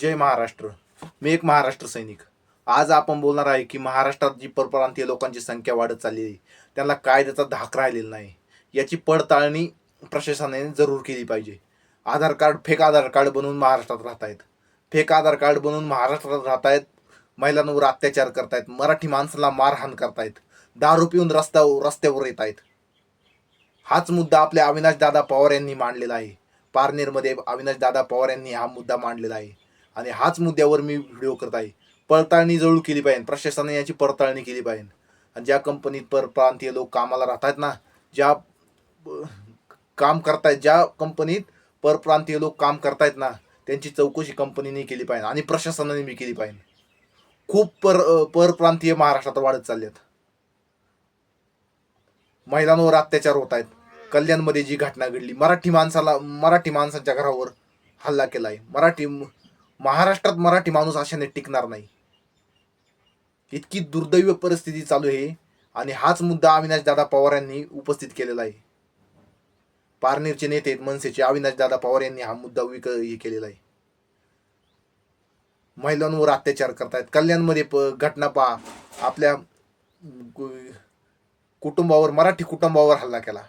जय महाराष्ट्र. मी एक महाराष्ट्र सैनिक. आज आपण बोलणार आहे की महाराष्ट्रात जी परप्रांतीय लोकांची संख्या वाढत चालली आहे त्यांना कायद्याचा धाक राहिलेला नाही. याची पडताळणी प्रशासनाने जरूर केली पाहिजे. Aadhaar card fake Aadhaar card बनवून महाराष्ट्रात राहत आहेत फेक आधार कार्ड बनवून महाराष्ट्रात राहत आहेत महिलांवर अत्याचार करतायत मराठी माणसाला मारहाण करतायत दारू पिऊन रस्त्यावर रस्त्यावर येत आहेत हाच मुद्दा आपल्या अविनाश दादा पवार यांनी मांडलेला आहे. पारनेरमध्ये अविनाश दादा पवार यांनी हा मुद्दा मांडलेला आहे. आणि हाच मुद्द्यावर मी व्हिडिओ करत आहे. पडताळणी जरूर केली पाहिजे. प्रशासनाने याची पडताळणी केली पाहिजे. आणि ज्या कंपनीत परप्रांतीय लोक कामाला राहतात ना ज्या काम करतायत ज्या कंपनीत परप्रांतीय लोक काम करतायत ना त्यांची चौकशी कंपनीने केली पाहिजे. आणि प्रशासनाने बी केली पाहिजे. खूप पर परप्रांतीय महाराष्ट्रात वाढत चाललेत. महिलांवर अत्याचार होत आहेत. कल्याणमध्ये जी घटना घडली मराठी माणसाला मराठी माणसांच्या घरावर हल्ला केला आहे मराठी महाराष्ट्रात मराठी माणूस अशाने टिकणार नाही. इतकी दुर्दैव परिस्थिती चालू आहे आणि हाच मुद्दा अविनाश दादा पवार यांनी उपस्थित केलेला आहे. पारनेरचे नेते मनसेचे अविनाश दादा पवार यांनी हा मुद्दा विक हे केलेला आहे. महिलांवर अत्याचार करतायत. कल्याणमध्ये प घटना पहा. आपल्या कुटुंबावर मराठी कुटुंबावर हल्ला केला.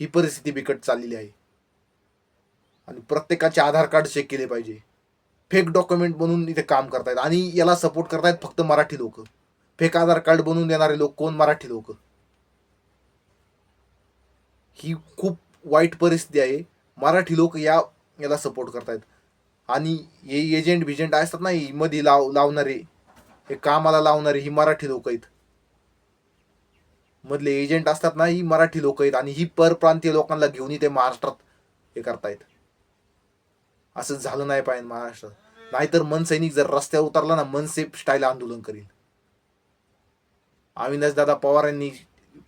ही परिस्थिती बिकट चाललेली आहे. आणि प्रत्येकाचे आधार कार्ड चेक केले पाहिजे. फेक डॉक्युमेंट बनवून इथे काम करतायत आणि याला सपोर्ट करतायत फक्त मराठी लोक. फेक आधार कार्ड बनवून देणारे लोक कोण? मराठी लोक. ही खूप वाईट परिस्थिती आहे. मराठी लोक या याला सपोर्ट करतायत. आणि हे एजंट बिजंट असतात ना ही मध्ये लाव लावणारे. हे कामाला लावणारे ही मराठी लोक आहेत. मधले एजंट असतात ना ही मराठी लोक आहेत आणि ही परप्रांतीय लोकांना घेऊन इथे महाराष्ट्रात हे करतायत. असं झालं नाही पाहिजे महाराष्ट्रात. नाहीतर मनसैनिक जर रस्त्यावर उतरला ना मनसे स्टाईल आंदोलन करील. अविनाश दादा पवार यांनी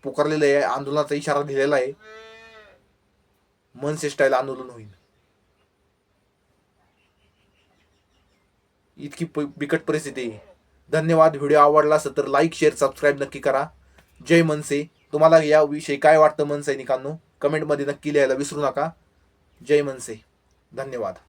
पुकारलेलं आहे आंदोलनाचा इशारा दिलेला आहे. मनसे स्टाईल आंदोलन होईल. इतकी प- बिकट परिस्थिती आहे. धन्यवाद व्हिडिओ आवडला असेल तर लाईक शेअर सबस्क्राईब नक्की करा. जय मनसे तुम्हाला या विषयी काय वाटतं मनसैनिकांनो कमेंटमध्ये नक्की लिहायला विसरू नका. जय मनसे धन्यवाद.